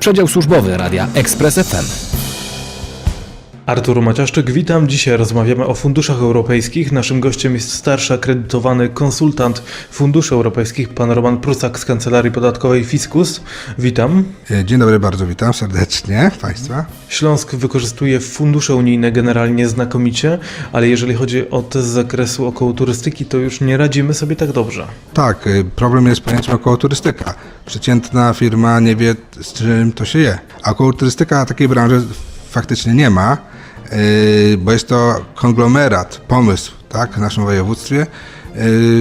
Przedział służbowy Radia Express FM. Artur Maciaszczyk, witam. Dzisiaj rozmawiamy o funduszach europejskich. Naszym gościem jest starszy akredytowany konsultant funduszy europejskich, pan Roman Prusak z Kancelarii Podatkowej Fiskus. Witam. E, Dzień dobry, bardzo witam serdecznie Państwa. Śląsk wykorzystuje fundusze unijne generalnie znakomicie, ale jeżeli chodzi o te z zakresu około turystyki, to już nie radzimy sobie tak dobrze. Tak, e, problem jest pojęciem około turystyka. Przeciętna firma nie wie, z czym to się je. A około turystyka takiej branży faktycznie nie ma, bo jest to konglomerat, pomysł tak, w naszym województwie e,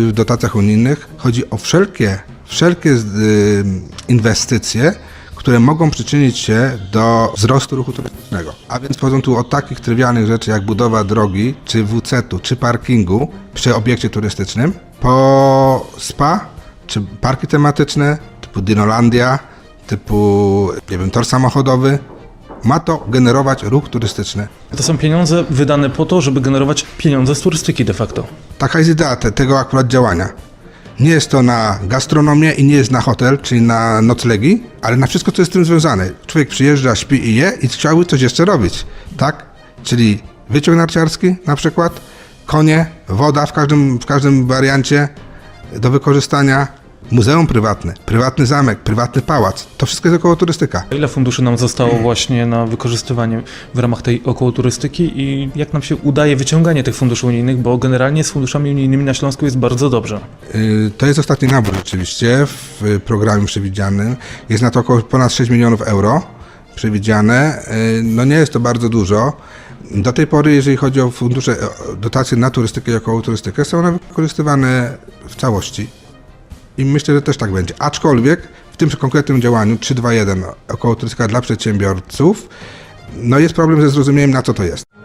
w dotacjach unijnych. Chodzi o wszelkie, wszelkie e, inwestycje, które mogą przyczynić się do wzrostu ruchu turystycznego. A więc wchodzą tu od takich trywialnych rzeczy jak budowa drogi, czy WC-u, czy parkingu przy obiekcie turystycznym, po spa, czy parki tematyczne, typu Dinolandia, typu, nie wiem, tor samochodowy. Ma to generować ruch turystyczny. To są pieniądze wydane po to, żeby generować pieniądze z turystyki de facto. Taka jest idea te, tego akurat działania. Nie jest to na gastronomię i nie jest na hotel, czyli na noclegi, ale na wszystko, co jest z tym związane. Człowiek przyjeżdża, śpi i je i chciałby coś jeszcze robić, tak? Czyli wyciąg narciarski na przykład, konie, woda w każdym, w każdym wariancie do wykorzystania, muzeum prywatne, prywatny zamek, prywatny pałac. To wszystko jest około turystyka. Ile funduszy nam zostało właśnie na wykorzystywanie w ramach tej około turystyki i jak nam się udaje wyciąganie tych funduszy unijnych, bo generalnie z funduszami unijnymi na Śląsku jest bardzo dobrze. Y, To jest ostatni nabór rzeczywiście w programie przewidzianym. Jest na to około ponad 6 milionów euro przewidziane. Y, No nie jest to bardzo dużo. Do tej pory, jeżeli chodzi o fundusze, o dotacje na turystykę i około turystykę, są one wykorzystywane w całości. I myślę, że też tak będzie. Aczkolwiek w tym konkretnym działaniu 321 około turystyka dla przedsiębiorców, no jest problem ze zrozumieniem na co to jest.